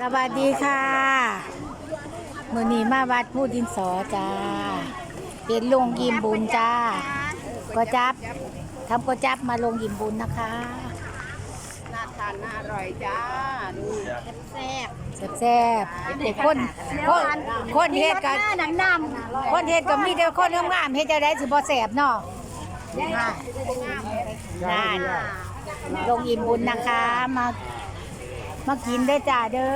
สวัสดีค่ะมือนี้มาวัดผู้ดินสอจ้าเป็นลงยิมบุญจ้าก็จับทำก็จับมาลงยิมบุญนะคะน่าทานน่าอร่อยจ้าดูแซ่บแซ่บๆเด็กคนคนคนเฮ็ดกันหนังดคนเฮ็ดก็มีแต่คนงามๆเฮ็ดจะได้สิบ่แซ่บเนาะอ่านั่นลงยิมบุญนะคะมา มากินเด้อจ้าเด้อ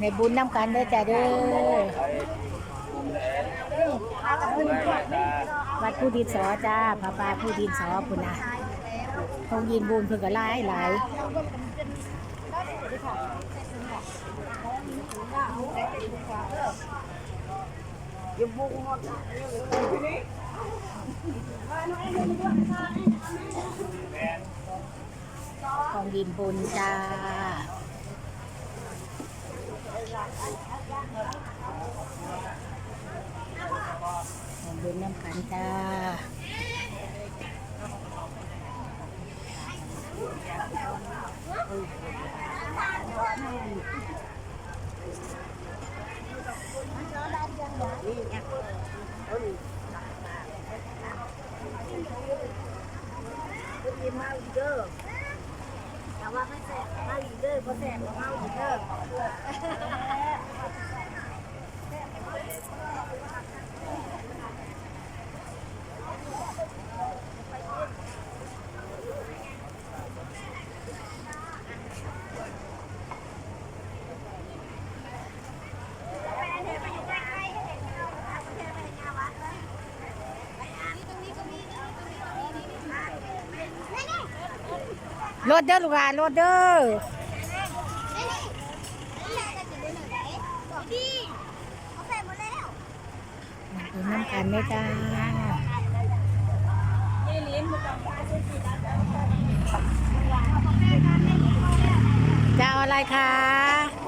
ในบุญน้ำกันเด้อจ้าเด้อวัดผู้ดินสอจ้าพระปาผู้ดินสอคุณนะคงยินบุญเพิ่นก็หลายหลายของ ยินบุญจ้าของบุญน้ำกันจ้ากินมาอีกเด้อ ว่าไม่แสบมาอีเดอร์เพราะแสบกว่าเมาอีเดอร์ รถเด้อลูกหลานรถเด้อเป็นน้ำกันเด้อจ้าจะเอาอะไรคะ